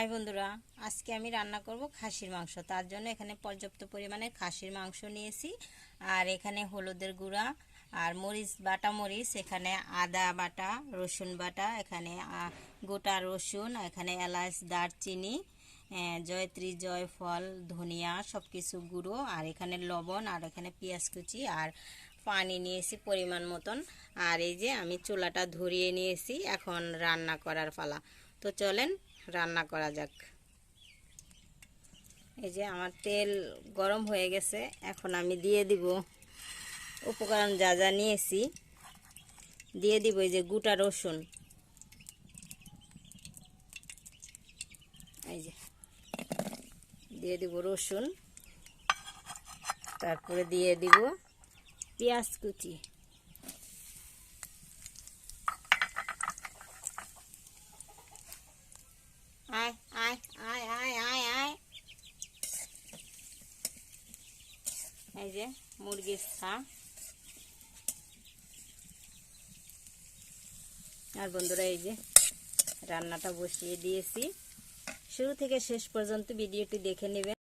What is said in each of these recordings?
High বন্ধুরা, আজকে আমি রান্না করব খাসির মাংস। তার জন্য এখানে পর্যাপ্ত পরিমাণে খাসির মাংস নিয়েছি। আর এখানে হলুদের গুঁড়া আর মরিচ, বাটা মরিচ, এখানে আদা বাটা, রসুন বাটা, এখানে গোটা রসুন, এখানে এলাচ, দারচিনি জয়ত্রী, জয়ফল, ধনিয়া সব কিছু গুঁড়ো, আর এখানে লবণ, আর এখানে পেঁয়াজ কুচি, আর পানি নিয়েছি পরিমাণ মতন। আর এই যে আমি চুলাটা ধরিয়ে নিয়েছি, এখন রান্না করার পালা। তো চলেন রান্না করা যাক। এই যে আমার তেল গরম হয়ে গেছে, এখন আমি দিয়ে দিব উপকরণ যা যা নিয়েছি। দিয়ে দিব এই যে গোটা রসুন। এই যে দিয়ে দিব রসুন। তারপরে দিয়ে দিব পেঁয়াজ কুচি। আর বন্ধুরা, এই যে রান্নাটা বসিয়ে দিয়েছি। শুরু থেকে শেষ পর্যন্ত ভিডিওটি দেখে নেবেন।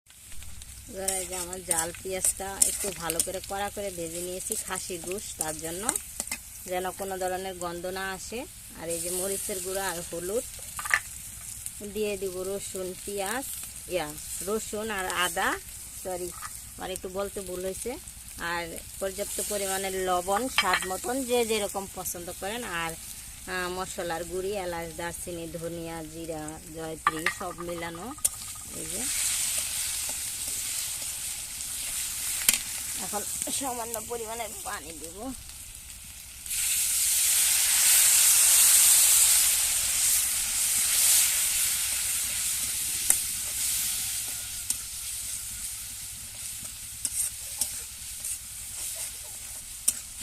এবার এই যে আমার জাল পেঁয়াজটা একটু ভালো করে কড়া করে ভেজে নিয়েছি খাসির গুস তার জন্য যেন কোনো ধরনের গন্ধ না আসে। আর এই যে মরিচের গুঁড়া আর হলুদ দিয়ে দিব রসুন, পেঁয়াজ, ইয়া, রসুন আর আদা। সরি আমার একটু বলতে ভুল হয়েছে। আর পর্যাপ্ত পরিমাণের লবণ, স্বাদ মতন যে যেরকম পছন্দ করেন। আর মশলার গুঁড়ি, এলাচ, দারচিনি, ধনিয়া, জিরা, জয়ত্রী, সব মিলানো। এই যে। এখন সামান্য পরিমাণের পানি দেবো।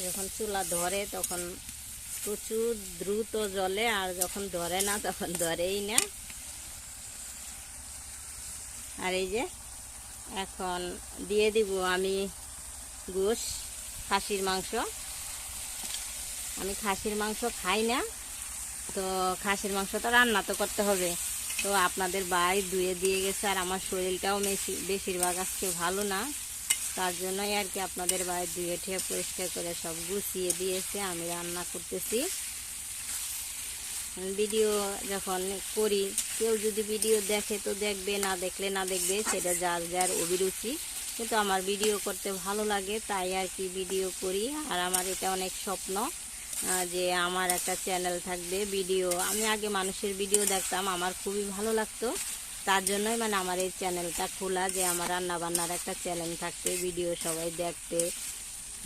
যখন চুলা ধরে তখন প্রচুর দ্রুত জলে আর যখন ধরে না তখন ধরেই না। আর এই যে এখন দিয়ে দিব আমি গোশ, খাসির মাংস। আমি খাসির মাংস খাই না, তো খাসির মাংস তো রান্না তো করতে হবে। তো আপনাদের বাই ধুয়ে দিয়ে গেছে, আর আমার শরীরটাও বেশি বেশিরভাগ আজকে ভালো না। তার জন্যই আর কি আপনাদের বাড়ি ধুয়ে ঠিয়ে পরিষ্কার করে সব গুছিয়ে দিয়েছে, আমি রান্না করতেছি। ভিডিও যখন করি, কেউ যদি ভিডিও দেখে তো দেখবে, না দেখলে না দেখবে, সেটা যার যার অভিরুচি। কিন্তু আমার ভিডিও করতে ভালো লাগে, তাই আর কি ভিডিও করি। আর আমার এটা অনেক স্বপ্ন যে আমার একটা চ্যানেল থাকবে, ভিডিও। আমি আগে মানুষের ভিডিও দেখতাম, আমার খুবই ভালো লাগতো। তার জন্যই মানে আমার এই চ্যানেলটা খোলা যে আমার রান্না বান্নার একটা চ্যানেল থাকতে, ভিডিও সবাই দেখতে,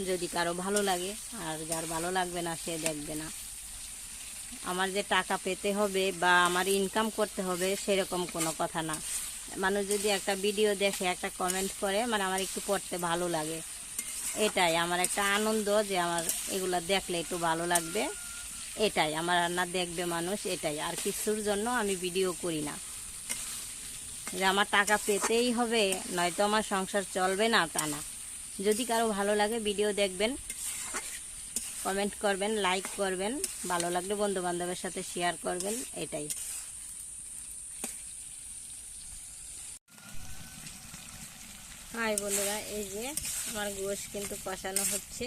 যদি কারও ভালো লাগে। আর যার ভালো লাগবে না, সে দেখবে না। আমার যে টাকা পেতে হবে বা আমার ইনকাম করতে হবে, সেরকম কোনো কথা না। মানুষ যদি একটা ভিডিও দেখে, একটা কমেন্ট করে মানে আমার একটু পড়তে ভালো লাগে। এটাই আমার একটা আনন্দ যে আমার এগুলো দেখলে একটু ভালো লাগবে। এটাই, আমার রান্না দেখবে মানুষ, এটাই। আর কিছুর জন্য আমি ভিডিও করি না। যে আমার টাকা পেতেই হবে, নয়তো আমার সংসার চলবে না তা না। যদি কারও ভালো লাগে ভিডিও দেখবেন কমেন্ট করবেন লাইক করবেন, ভালো লাগলে বন্ধু বান্ধবের সাথে শেয়ার করবেন, এটাই। হাই বন্ধুরা, এই যে আমার গোশ কিন্তু কষানো হচ্ছে।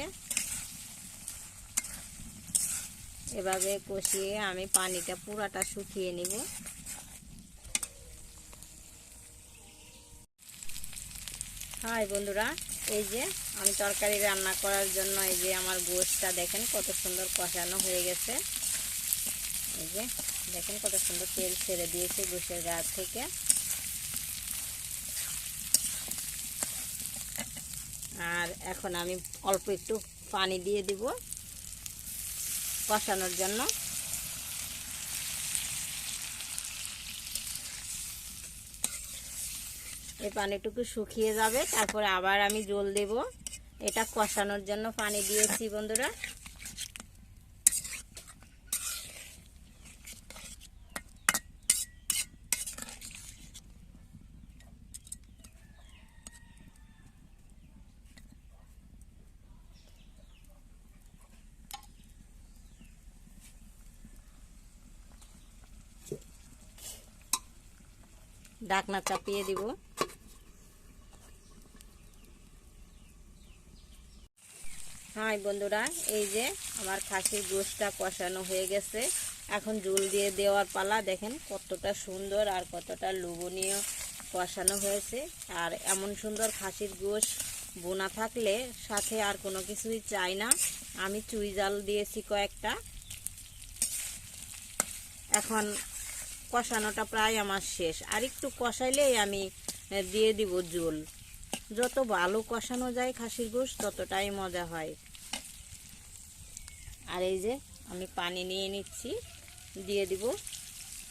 এভাবে কষিয়ে আমি পানিটা পুরাটা শুকিয়ে নিব। হাই বন্ধুরা, এই যে আমি তরকারি রান্না করার জন্য এই যে আমার গোশটা দেখেন কত সুন্দর কষানো হয়ে গেছে। এই যে দেখেন কত সুন্দর তেল ছেড়ে দিয়েছে গোশের গা থেকে। আর এখন আমি অল্প একটু পানি দিয়ে দিব কষানোর জন্য। এই পানিটুকু শুকিয়ে যাবে, তারপর আবার আমি জল দেব। এটা কষানোর জন্য পানি দিয়েছি, বন্ধুরা। ডাকনা চাপিয়ে দিব। হাই বন্ধুরা, এই যে আমার খাসির গোশটা কষানো হয়ে গেছে। এখন জল দিয়ে দেওয়ার পালা, দেখেন কতটা সুন্দর আর কতটা লোভনীয় কষানো হয়েছে। আর এমন সুন্দর খাসির গোশ বোনা থাকলে সাথে আর কোনো কিছুই চাই না। আমি চুই জাল দিয়েছি কয়েকটা। এখন কষানোটা প্রায় আমার শেষ। আর একটু কষাইলেই আমি দিয়ে দিব জল। যত ভালো কষানো যায় খাসির গোশ, ততটাই মজা হয়। আর এই যে আমি পানি নিয়ে নিচ্ছি, দিয়ে দিব।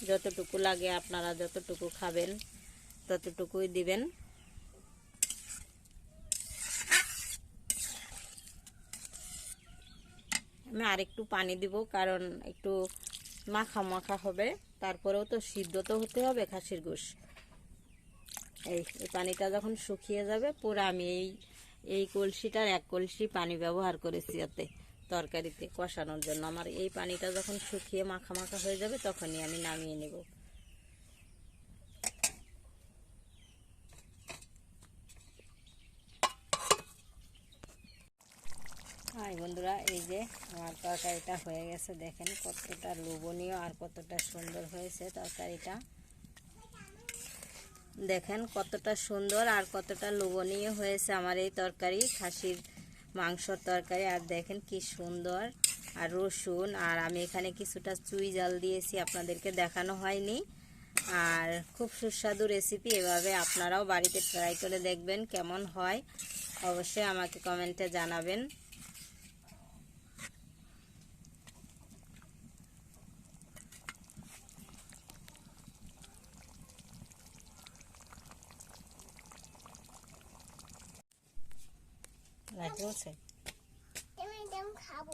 যতটুকু লাগে আপনারা যতটুকু খাবেন, ততটুকুই দিবেন। আমি আরেকটু পানি দিব, কারণ একটু মাখা মাখা হবে। তারপরেও তো সিদ্ধ তো হতে হবে খাসির গোশ। এই পানিটা যখন শুকিয়ে যাবে, পুরো আমি এই এই কলসিটার এক কলসি পানি ব্যবহার করেছি এতে তরকারিতে কষানোর জন্য। আমার এই পানিটা যখন শুকিয়ে মাখা মাখা হয়ে যাবে, তখনই আমি নামিয়ে নেব। হাই বন্ধুরা, এই যে আমার তরকারিটা হয়ে গেছে, দেখেন কতটা লোভনীয় আর কতটা সুন্দর হয়েছে তরকারিটা। দেখেন কতটা সুন্দর আর কতটা লোভনীয় হয়েছে আমার এই তরকারি, খাসির মাংসর তরকারি। আর দেখেন কি সুন্দর আর রসুন। আর আমি এখানে কিছুটা চুই জাল দিয়েছি, আপনাদেরকে দেখানো হয়নি। আর খুব সুস্বাদু রেসিপি এভাবে আপনারাও বাড়িতে ট্রাই করে দেখবেন কেমন হয়। অবশ্যই আমাকে কমেন্টে জানাবেন। লাইট জ্বলছে আমি একদম খাব